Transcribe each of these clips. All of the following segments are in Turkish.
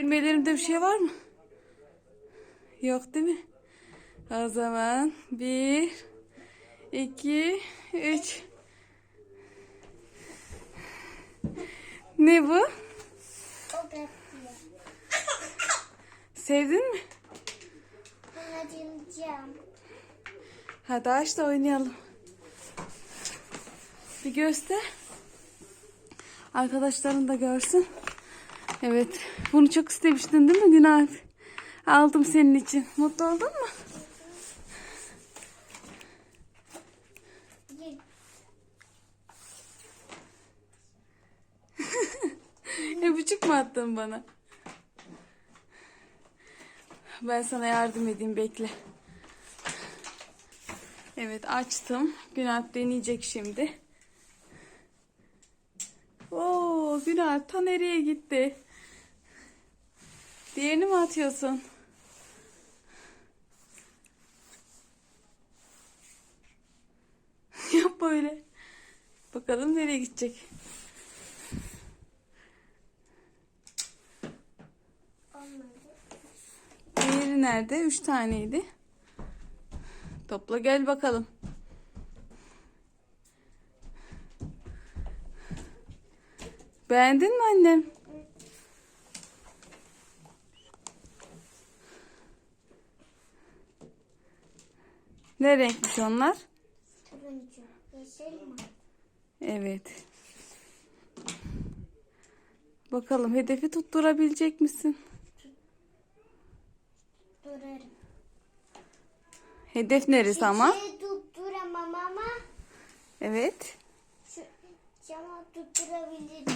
Benim ellerimde bir şey var mı? Yok değil mi? O zaman bir, iki, üç. Ne bu? Sevdin mi? Hadi aç da oynayalım. Bir göster. Arkadaşların da görsün. Evet. Bunu çok istemiştin değil mi Günalp? Aldım senin için. Mutlu oldun mu? Öpücük mü attın bana? Ben sana yardım edeyim bekle. Evet açtım. Günalp deneyecek şimdi. Oo Günalp ta nereye gitti? Diğerini mi atıyorsun? Yap böyle. Bakalım nereye gidecek. Diğeri nerede? Üç taneydi. Topla gel bakalım. Beğendin mi annem? Ne renkmiş onlar? Turuncu. Yeşil mi? Evet. Bakalım hedefi tutturabilecek misin? Durarım. Hedef neresi ama? Çiçeği tutturamam ama Evet. şu cama tutturabilirdim.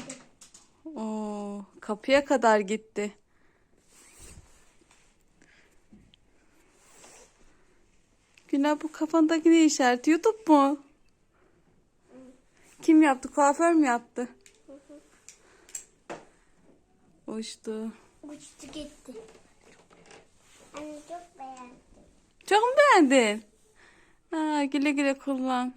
Oo, kapıya kadar gitti. Günah bu kafandaki ne işareti? YouTube mu? Kim yaptı? Kuaför mü yaptı? Uçtu. Uçtu gitti. Anne çok beğendim. Çok mu beğendin? Aa, güle güle kullan.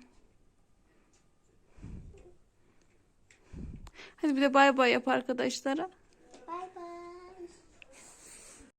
Hadi bir de bay bay yap arkadaşlara.